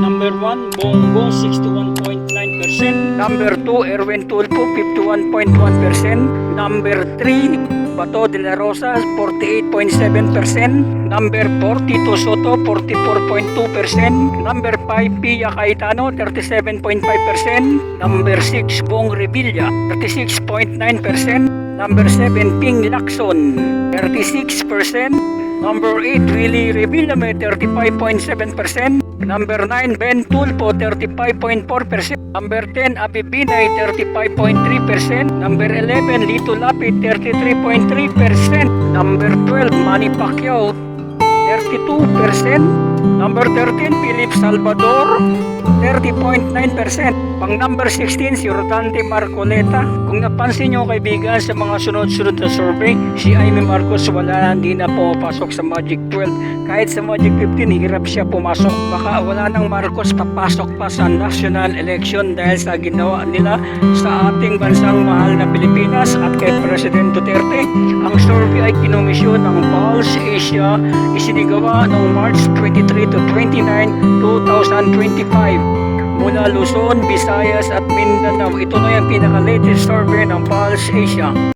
Number 1, Bongo 61.9%. Number 2, Erwin Tulfo 51.1%. Number 3, Bato de la Rosa 48.7%. Number 4, Tito Soto 44.2%. Number 5, Pia Cayetano 37.5%. Number 6, Bong Revilla 36.9%. Number 7, Ping Lacson 36%. Number 8, Willie Revillame, 35.7%. Number 9, Ben Tulpo, 35.4%. Number 10, Abibinay, 35.3%. Number 11, Lito Lapid, 33.3%. Number 12, Manny Pacquiao, 32%. Number 13, Philip Salvador, 30.9%. Pang number 16, si Rodante Marcoleta. Kung napansin nyo kaibigan sa mga sunod-sunod na survey, si Amy Marcos wala hindi na pumapasok sa Magic 12. Kahit sa Magic 15, hirap siya pumasok. Baka wala nang Marcos papasok pa sa national election dahil sa ginawa nila sa ating bansang mahal na Pilipinas at kay President Duterte. Ang survey ay kinomisyon ng Pulse Asia isinigawa noong March 23 to 29, 2025 mula Luzon, Visayas at Mindanao. Ito na yung pinaka-latest survey ng Pulse Asia.